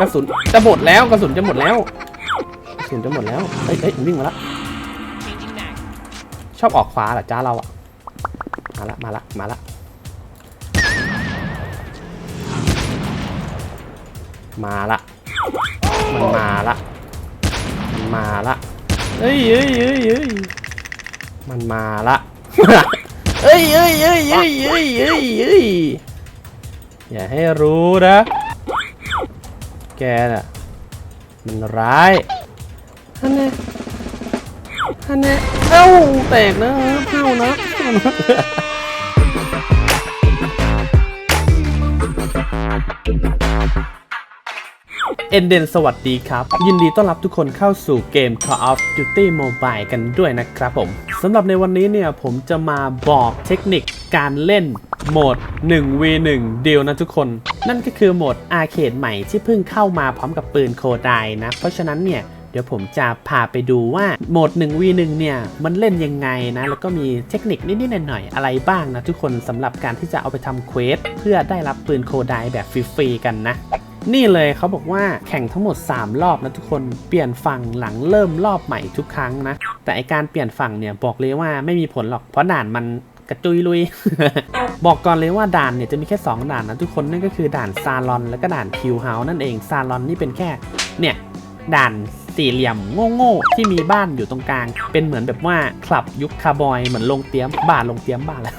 กระสุนจะหมดแล้วกระสุนจะหมดแล้วกระสุนจะหมดแล้วเอ้ยเอ้ยวิ่งมาแล้วชอบออกขวาเหรอจ้าเราอะมาละมาละมาละมาละมันมาละมันมาละเอ้ยเอ้ยเอ้ยเอ้ยมันมาละเอ้ยเอ้ยเอ้ยเอ้ยเอ้ยเอ้ยเอ้ยอย่าให้รู้นะ แกน่ะ มันร้ายฮันเน่ฮันเน่เอ้าแตกนะเอ้านะเอ้านะเอ็นเดนสวัสดีครับ ยินดีต้อนรับทุกคนเข้าสู่เกม Call of Duty Mobile กันด้วยนะครับผมสำหรับในวันนี้เนี่ยผมจะมาบอกเทคนิคการเล่นโหมด 1v1 เดียวนะทุกคน นั่นก็คือโหมดอาร์เคดใหม่ที่เพิ่งเข้ามาพร้อมกับปืนโคไดนะ เพราะฉะนั้นเนี่ยเดี๋ยวผมจะพาไปดูว่าโหมด 1v1 เนี่ยมันเล่นยังไงนะ แล้วก็มีเทคนิคนิดๆหน่อยๆอะไรบ้างนะทุกคนสำหรับการที่จะเอาไปทำเควสเพื่อได้รับปืนโคไดแบบฟรีๆกันนะนี่เลยเขาบอกว่าแข่งทั้งหมด 3 รอบนะทุกคนเปลี่ยนฝั่งหลังเริ่มรอบใหม่ทุกครั้งนะ แต่ไอการเปลี่ยนฝั่งเนี่ยบอกเลยว่าไม่มีผลหรอกเพราะด่านมัน กระจุยลุย บอกก่อนเลยว่าด่านเนี่ยจะมีแค่ 2 ด่านนะทุกคนนั่นก็คือด่านซาลอน แล้วก็ด่านคิวเฮาส์นั่นเองซาลอนนี่เป็นแค่เนี่ยด่านสี่เหลี่ยมโง่ๆที่มีบ้านอยู่ตรงกลาง เป็นเหมือนแบบว่าคลับยุคคาร์บอยเหมือนลงเตียมบ้านลงเตียมบ้านแล้ว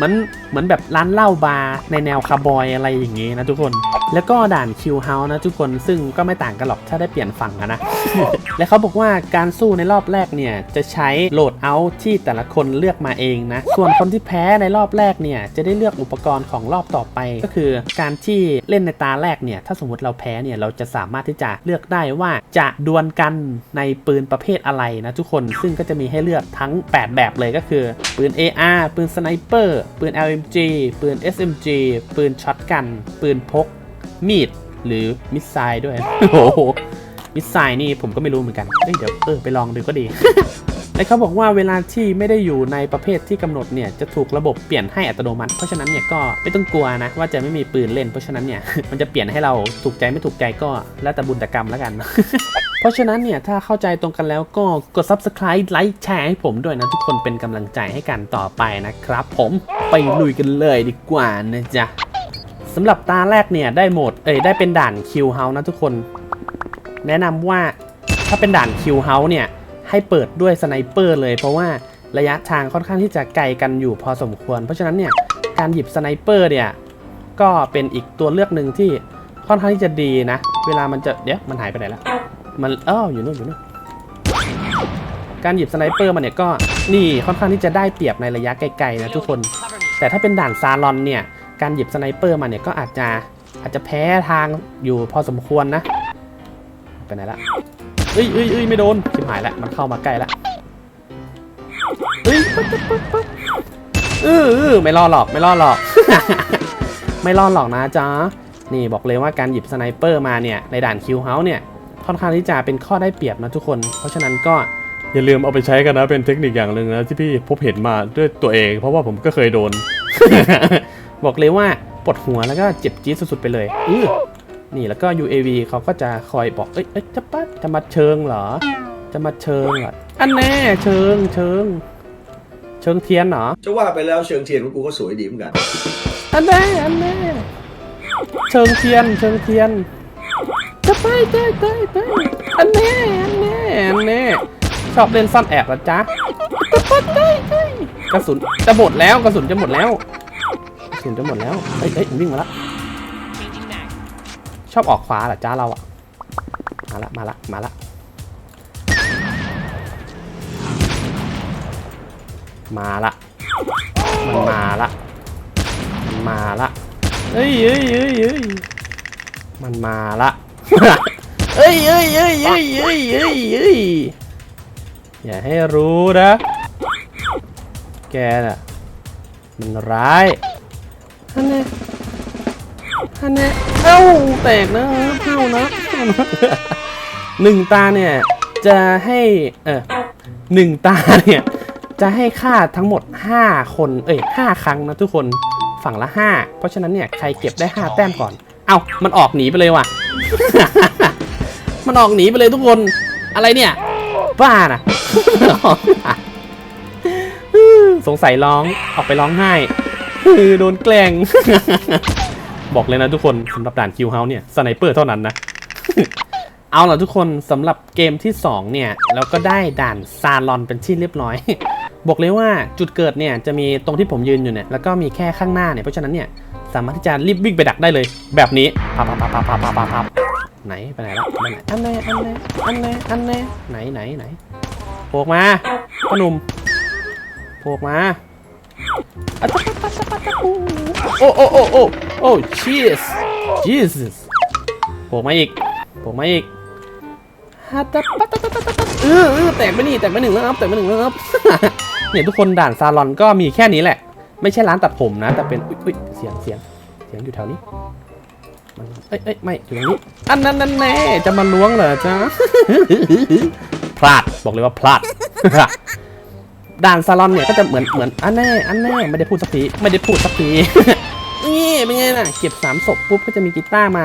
มันเหมือนแบบร้านเหล้าบาร์ในแนวคาร์บอยอะไรอย่างงี้นะทุกคน แล้วก็ด่านคิวเฮาส์นะทุกคนซึ่งก็ไม่ต่างกันหรอกถ้าได้เปลี่ยนฝั่งนะ และเขาบอกว่าการสู้ในรอบแรกเนี่ยจะใช้โหลดเอาท์ที่แต่ละคนเลือกมาเองนะ ส่วนคนที่แพ้ในรอบแรกเนี่ยจะได้เลือกอุปกรณ์ของรอบต่อไป ก็คือการที่เล่นในตาแรกเนี่ยถ้าสมมติเราแพ้เนี่ยเราจะสามารถที่จะเลือกได้ว่าจะดวลกันในปืนประเภทอะไรนะทุกคนซึ่งก็จะมีให้เลือกทั้ง 8 แบบเลยก็คือปืน AR ปืนสไนเปอร์ปืน LMG ปืน SMG ปืนช็อตกัน ปืนพก มีด หรือมิสไซล์ด้วย โอ้โห มิสไซล์นี่ผมก็ไม่รู้เหมือนกัน เอ้ยเดี๋ยวเออไปลองดูก็ดี และเขาบอกว่าเวลาที่ไม่ได้อยู่ในประเภทที่กำหนดเนี่ยจะถูกระบบเปลี่ยนให้อัตโนมัติ เพราะฉะนั้นเนี่ยก็ไม่ต้องกลัวนะว่าจะไม่มีปืนเล่น เพราะฉะนั้นเนี่ยมันจะเปลี่ยนให้เราถูกใจไม่ถูกใจก็แล้วแต่บุญแต่กรรมแล้วกัน เพราะฉะนั้นเนี่ยถ้าเข้าใจตรงกันแล้วก็กด subscribe ไลค์แชร์ให้ผมด้วยนะทุกคนเป็นกำลังใจให้กันต่อไปนะครับ ผมไปลุยกันเลยดีกว่านะจ๊ะสำหรับตาแรกเนี่ยได้โหมดเอ้ยได้เป็นด่านคิวเฮานะทุกคน แนะนำว่าถ้าเป็นด่านคิวเฮาเนี่ยให้เปิดด้วยสไนเปอร์เลยเพราะว่าระยะทางค่อนข้างที่จะไกลกันอยู่พอสมควร เพราะฉะนั้นเนี่ยการหยิบสไนเปอร์เนี่ยก็เป็นอีกตัวเลือกหนึ่งที่ค่อนข้างที่จะดีนะ เวลามันจะเดี๋ยวมันหายไปไหนแล้ว มันเอออยู่นู่นอยู่นู่นการหยิบสไนเปอร์มันเนี่ยก็นี่ค่อนข้างที่จะได้เปรียบในระยะไกลๆนะทุกคน แต่ถ้าเป็นด่านซาลอนเนี่ยการหยิบสไนเปอร์มาเนี่ยก็อาจจะอาจจะแพ้ทางอยู่พอสมควรนะไปไหนละเอ้ยเอ้ยเอ้ยไม่โดนชิบหายแล้วมันเข้ามาใกล้แล้วเอ้ยปึ๊บปึ๊บปึ๊บปึ๊บเออเออไม่รอดหรอกไม่รอดหรอก ไม่รอดหรอกนะจ๊ะนี่บอกเลยว่าการหยิบสไนเปอร์มาเนี่ยในด่านคิวเฮาส์เนี่ย ค่อนข้างที่จะเป็นข้อได้เปรียบนะทุกคน เพราะฉะนั้นก็อย่าลืมเอาไปใช้กันนะเป็นเทคนิคอย่างหนึ่งนะที่พี่พบเห็นมาด้วยตัวเอง เพราะว่าผมก็เคยโดน บอกเลยว่าปวดหัวแล้วก็เจ็บจี๊ดสุดๆไปเลยอือนี่แล้วก็ UAV เขาก็จะคอยบอกเอ้ยเอ้ยจะปัดจะมาเชิงเหรอ จะมาเชิงเหรออันแน่เชิงเชิง เชิงเทียนเหรอจะว่าไปแล้วเชิงเทียนของกูก็สวยดีเหมือนกัน อันแน่อันแน่เชิงเทียนเชิงเทียน จะไปเต้ยเต้ยเต้ยอันแน่อันแน่อันแน่ชอบเล่นซ่อนแอบนะจ๊ะจะไปเต้ยเต้ยกระสุนจะหมดแล้วกระสุนจะหมดแล้วกระสุนจะหมดแล้วเอ้ยเอ้ยมันวิ่งมาละชอบออกขวาเหรอจ้าเราอะมาละมาละมาละมาละมันมาละมันมาละเอ้ยเอ้ยเอ้ยเอ้ยมันมาละ เอ้ยเอ้ยเอ้ยเอ้ยเอ้ยเอ้ยเอ้ยอย่าให้รู้นะ แกน่ะ มันร้ายฮันเน่ฮันเน่เอ้าแตกนะเอ้านะเอ้านะหนึ่งตาเนี่ย จะให้เออหนึ่งตาเนี่ย จะให้ค่าทั้งหมด 5 คน เอ้ย5ครั้งนะทุกคนฝั่งละ 5 เพราะฉะนั้นเนี่ย ใครเก็บได้ 5 แต้มก่อน เอ้ามันออกหนีไปเลยว่ะ มันออกหนีไปเลยทุกคน อะไรเนี่ย บ้านะสงสัยร้องออกไปร้องไห้โดนแกล้ง บอกเลยนะทุกคนสำหรับด่านคิวเฮาเนี่ยสไนเปอร์เท่านั้นนะ เอาล่ะทุกคนสำหรับเกมที่ 2 เนี่ย เราก็ได้ด่านซาลอนเป็นที่เรียบร้อย บอกเลยว่าจุดเกิดเนี่ยจะมีตรงที่ผมยืนอยู่เนี่ยแล้วก็มีแค่ข้างหน้าเนี่ยเพราะฉะนั้นเนี่ย สามารถที่จะรีบวิ่งไปดักได้เลย แบบนี้ปับปับปับปับปับปับไหนไปไหนละไปไหนอันไหนอันไหนอันไหนอันไหนไหนไหนไหนโผล่มาพ่อหนุ่มโผล่มาอัตตาปัตตะปัตตะปูโอ้โอ้โอ้โอ้โอ้ชีสจีสโผล่มาอีกโผล่มาอีกฮาตตะปัตตะปัตตะปัตเออเออแตกไม่นี่แตกไปหนึ่งแล้วครับแตกไปหนึ่งแล้วครับเนี่ยทุกคนด่านซาลอนก็มีแค่นี้แหละ ไม่ใช่ร้านตัดผมนะ แต่เป็นอุ๊ยอุ๊ยเสียงเสียงเสียงอยู่แถวนี้เอ้ยเอ้ยไม่อยู่ตรงนี้ อันนั้นนั่นแน่จะมาล้วงเหรอจ๊ะพลาดบอกเลยว่าพลาดด่านซาลอนเนี่ยก็จะเหมือนเหมือนอันแน่อันแน่ไม่ได้พูดสักทีไม่ได้พูดสักทีนี่เป็นไงล่ะเก็บสามศพปุ๊บก็จะมีกีตาร์มา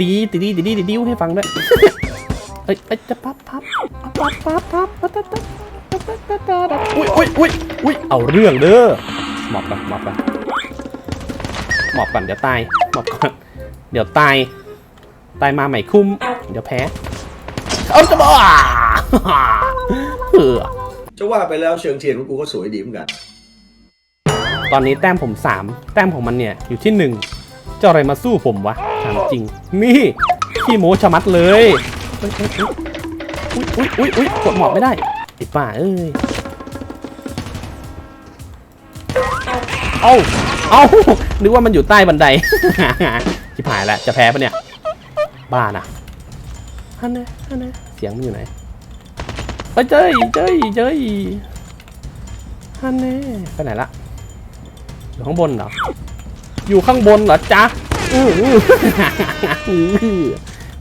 ลีติดีติดีติดิวให้ฟังด้วยเอ้ยเอ้ยจะพับพับพับพับพับพับพับพับพับพับพับพับอุ้ยอุ้ยอุ้ยอุ้ยเอาเรื่องเด้อ หมอบกันหมอบกันหมอบกันเดี๋ยวตายหมอบก่อนเดี๋ยวตาย ตายมาใหม่คุ้ม เดี๋ยวแพ้เอาจะบ้าเออจะว่าไปแล้วเชิงเทียนของกูก็สวยดีเหมือนกัน ตอนนี้แต้มผมสามแต้มของมันเนี่ยอยู่ที่หนึ่งจะเอาอะไรมาสู้ผมวะถามจริง นี่ขี้โม้ชะมัดเลยเอ้ยเอ้ยเอ้ยอุ้ยอุ้ยอุ้ยอุ้ยกดหมอบไม่ได้ไอ้ป่าเอ้ย เอาเอานึกว่ามันอยู่ใต้บันไดชิบหายแล้วจะแพ้ปะเนี่ย บ้านะฮันน่ฮันน่เสียงมันอยู่ไหนเอ้ยเจ้ยเจ้ยเจ้ยฮันเน่ไปไหนละอยู่ข้างบนเหรอ อยู่ข้างบนเหรอจ๊ะอือ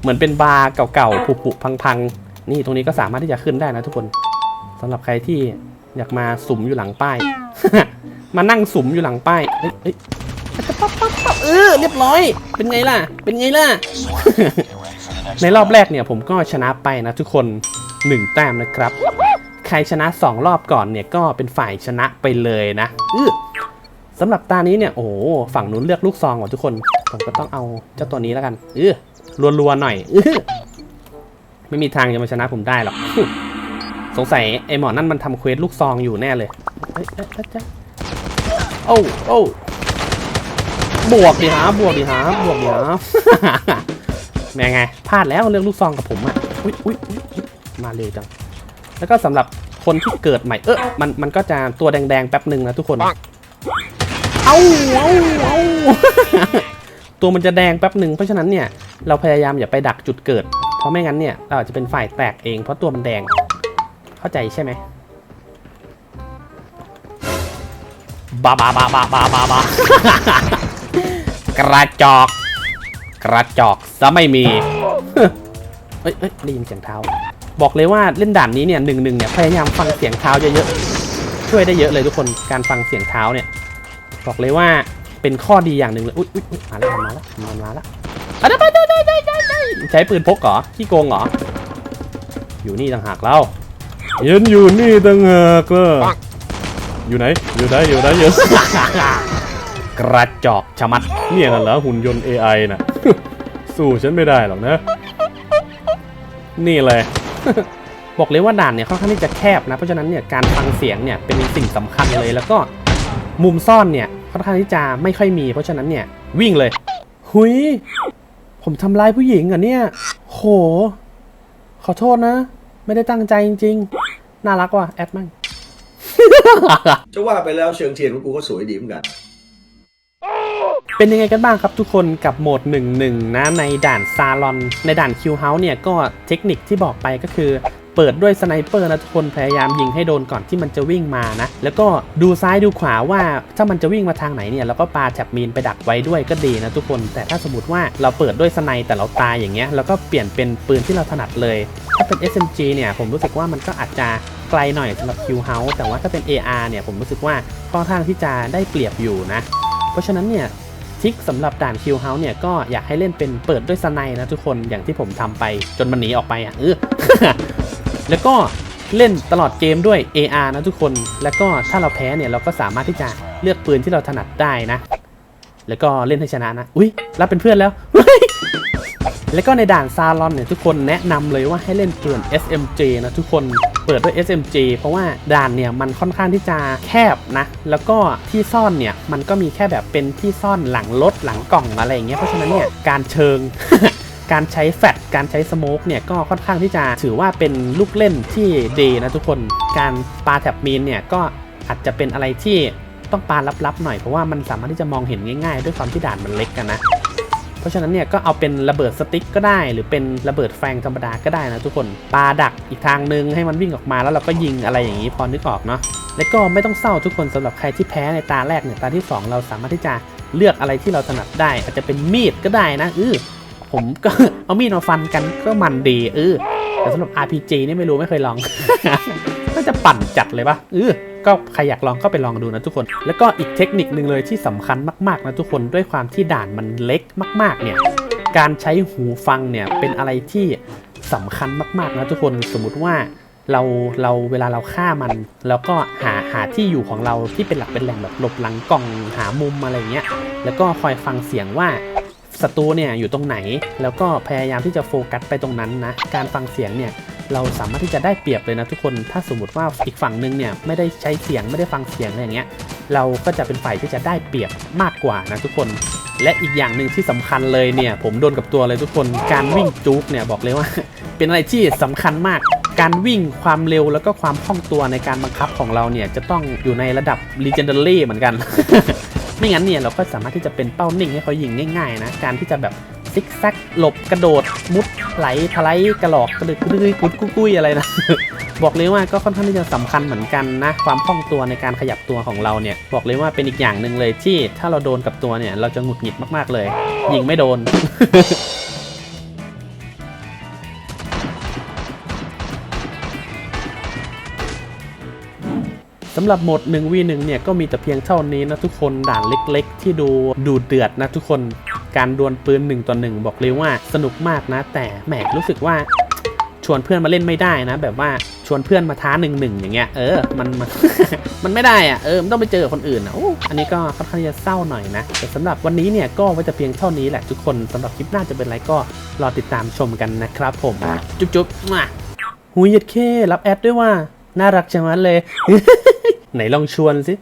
เหมือนเป็นบาร์เก่าๆผุๆพังๆ นี่ตรงนี้ก็สามารถที่จะขึ้นได้นะทุกคนสำหรับใครที่อยากมาสุมอยู่หลังป้าย มานั่งสุมอยู่หลังป้ายเฮ้ยเฮ้ยปั๊บปั๊บปั๊บเออเรียบร้อย เป็นไงล่ะ เป็นไงล่ะ ในรอบแรกเนี่ยผมก็ชนะไปนะทุกคนหนึ่งแต้มนะครับ ใครชนะสองรอบก่อนเนี่ยก็เป็นฝ่ายชนะไปเลยนะอื้อสำหรับตานี้เนี่ยโอ้โหฝั่งนู้นเลือกลูกซองก่อนทุกคนผมก็ต้องเอาเจ้าตัวนี้แล้วกันเออรัวๆหน่อยอื้อไม่มีทางจะมาชนะผมได้หรอกสงสัยไอหมอนั่นมันทำเควสลูกซองอยู่แน่เลยเอ้ยเอ้ยเอ้ยเอ้ย โอ้โอ้บวกดิฮะบวกดิฮะบวกดิฮะแม่ไงพลาดแล้วเรื่องลูกซองกับผมอะอุ้ยอุ้ยอุ๊ยอุ๊ยมาเลยจัง แล้วก็สำหรับคนที่เกิดใหม่เออมันมันก็จะตัวแดงๆแป๊บหนึ่งนะทุกคนเอ้าเอ้าเอ้าตัวมันจะแดงแป๊บหนึ่งเพราะฉะนั้นเนี่ยเราพยายามอย่าไปดักจุดเกิด เพราะไม่งั้นเนี่ยเราอาจจะเป็นฝ่ายแตกเองเพราะตัวมันแดงเข้าใจใช่ไหม บาบาบาบาบาบาบากระจอก กระจอกซะไม่มีเอ้ยเอ้ยได้ยินเสียงเท้า บอกเลยว่าเล่นด่านนี้เนี่ยหนึ่งหนึ่งเนี่ยพยายามฟังเสียงเท้าเยอะๆช่วยได้เยอะเลยทุกคนการฟังเสียงเท้าเนี่ยบอกเลยว่าเป็นข้อดีอย่างหนึ่งเลยอุ๊ยอุ๊ยอุ๊ยมาแล้วมาแล้วมาแล้วมาแล้วอะได้ได้ได้ได้ได้ใช้ปืนพกเหรอขี้โกงเหรออยู่นี่ต่างหากเราเย็นอยู่นี่ต่างหากเออ อยู่ไหน อยู่ไหน อยู่ไหนอยู่ กระจอกชะมัด เนี่ยน่ะเหรอหุ่นยนต์ AI น่ะ สู้ฉันไม่ได้หรอกนะ นี่เลย บอกเลยว่าด่านเนี่ยค่อนข้างที่จะแคบนะ เพราะฉะนั้นเนี่ยการฟังเสียงเนี่ยเป็นสิ่งสำคัญเลย แล้วก็มุมซ่อนเนี่ยค่อนข้างที่จะไม่ค่อยมี เพราะฉะนั้นเนี่ยวิ่งเลย หุย ผมทำร้ายผู้หญิงเหรอะเนี่ย โห ขอโทษนะ ไม่ได้ตั้งใจจริง ๆ น่ารักว่ะแอดมั่ง จะว่าไปแล้วเชิงเทียนของกูก็สวยดีเหมือนกัน เป็นยังไงกันบ้างครับทุกคนกับโหมด 1-1 นะในด่านซาลอน ในด่านคิวเฮาส์เนี่ยก็เทคนิคที่บอกไปก็คือ เปิดด้วยสไนเปอร์นะทุกคนพยายามยิงให้โดนก่อนที่มันจะวิ่งมานะแล้วก็ดูซ้ายดูขวาว่าถ้ามันจะวิ่งมาทางไหนเนี่ยเราก็ปาแถบมีนไปดักไว้ด้วยก็ดีนะทุกคน แต่ถ้าสมมติว่าเราเปิดด้วยสไนแต่เราตายอย่างเงี้ยแล้วก็เปลี่ยนเป็นปืนที่เราถนัดเลย ถ้าเป็น SMG เนี่ยผมรู้สึกว่ามันก็อาจจะไกลหน่อยสำหรับ Q House แต่ว่าถ้าเป็น AR เนี่ยผมรู้สึกว่าค่อนข้างที่จะได้เปรียบอยู่นะ เพราะฉะนั้นเนี่ยทิกสำหรับด่านคิวเฮาส์เนี่ยก็อยากให้เล่นเป็นเปิดด้วยสไนนะทุกคนอย่างที่ผมทำไปจนมันหนีออกไปอะเออ แล้วก็เล่นตลอดเกมด้วย AR นะทุกคน แล้วก็ถ้าเราแพ้เนี่ยเราก็สามารถที่จะเลือกปืนที่เราถนัดได้นะ แล้วก็เล่นให้ชนะนะ อุ้ยรับเป็นเพื่อนแล้ว แล้วก็ในด่านซาลอนเนี่ยทุกคนแนะนำเลยว่าให้เล่นปืน SMG นะทุกคนเปิดด้วย SMG เพราะว่าด่านเนี่ยมันค่อนข้างที่จะแคบนะ แล้วก็ที่ซ่อนเนี่ยมันก็มีแค่แบบเป็นที่ซ่อนหลังรถหลังกล่องอะไรอย่างเงี้ย เพราะฉะนั้นเนี่ยการเชิง การใช้แฟลชการใช้สโมกเนี่ยก็ค่อนข้างที่จะถือว่าเป็นลูกเล่นที่ดีนะทุกคน การปาแท็บมีนเนี่ยก็อาจจะเป็นอะไรที่ต้องปาลับๆหน่อยเพราะว่ามันสามารถที่จะมองเห็นง่ายๆ ด้วยความที่ด่านมันเล็กกันนะเพราะฉะนั้นเนี่ยก็เอาเป็นระเบิดสติ๊กก็ได้ หรือเป็นระเบิดแฟงธรรมดาก็ได้นะทุกคนปาดักอีกทางนึงให้มันวิ่งออกมาแล้วเราก็ยิงอะไรอย่างนี้พอนึกออกเนาะและก็ไม่ต้องเศร้าทุกคนสำหรับใครที่แพ้ในตาแรกเนี่ยตาที่สองเราสามารถที่จะเลือกอะไรที่เราถนัดได้ อาจจะเป็นมีดก็ได้นะเออ ผมก็เอามีดมาฟันกันก็มันดีเออแต่สำหรับ RPG นี่ไม่รู้ไม่เคยลองน่าจะปั่นจัดเลยปะเออก็ใครอยากลองก็ไปลองดูนะทุกคน แล้วก็อีกเทคนิคหนึ่งเลยที่สำคัญมากๆนะทุกคนด้วยความที่ด่านมันเล็กมาก ๆ เนี่ย การใช้หูฟังเนี่ยเป็นอะไรที่สำคัญมากๆนะทุกคนสมมุติว่าเราเราเวลาเราฆ่ามัน แล้วก็หาหาที่อยู่ของเราที่เป็นหลักเป็นแหล่งแบบหลบหลังกล่องหามุมอะไรเงี้ยแล้วก็คอยฟังเสียงว่า ศัตรูเนี่ยอยู่ตรงไหน แล้วก็พยายามที่จะโฟกัสไปตรงนั้นนะ การฟังเสียงเนี่ยเราสามารถที่จะได้เปรียบเลยนะทุกคน ถ้าสมมติว่าอีกฝั่งหนึงเนี่ยไม่ได้ใช้เสียงไม่ได้ฟังเสียงอะไรอย่างเงี้ย เราก็จะเป็นฝ่ายที่จะได้เปรียบมากกว่านะทุกคน และอีกอย่างหนึ่งที่สำคัญเลยเนี่ยผมโดนกับตัวเลยทุกคน การวิ่งจุกเนี่ยบอกเลยว่า เป็นอะไรที่สำคัญมาก การวิ่งความเร็วแล้วก็ความคล่องตัวในการบังคับของเราเนี่ยจะต้องอยู่ในระดับ legendary เหมือนกัน ไม่งั้นเนี่ยเราก็สามารถที่จะเป็นเป้านิ่งให้เขายิงง่ายๆนะ การที่จะแบบซิกแซกหลบกระโดดมุดไหลทะไลกระหลอกกระดึกกระดึกกุดกุยกุยอะไรนะ บอกเลยว่าก็ค่อนข้างที่จะสำคัญเหมือนกันนะ ความคล่องตัวในการขยับตัวของเราเนี่ย บอกเลยว่าเป็นอีกอย่างหนึ่งเลยที่ถ้าเราโดนกับตัวเนี่ย เราจะหงุดหงิดมากๆเลย ยิงไม่โดน สำหรับโหมด 1v1 เนี่ยก็มีแต่เพียงเท่านี้นะทุกคนด่านเล็ก ๆ ที่ดูดูเดือดนะทุกคนการดวลปืน1ต่อ1บอกเลยว่าสนุกมากนะ แต่แหมรู้สึกว่าชวนเพื่อนมาเล่นไม่ได้นะ แบบว่าชวนเพื่อนมาท้าหนึ่งหนึ่งอย่างเงี้ยเออมันมันมันไม่ได้อะเออมันต้องไปเจอคนอื่นนะโอ้อันนี้ก็ค่อนข้างจะเศร้าหน่อยนะ แต่สำหรับวันนี้เนี่ยก็ไว้แต่เพียงเท่านี้แหละทุกคนสำหรับคลิปหน้าจะเป็นอะไรก็รอติดตามชมกันนะครับผม จุ๊บจุ๊บมาหุยยัดเข้รับแอดด้วยว่า น่ารักจังมันเลย ไหนลองชวนสิ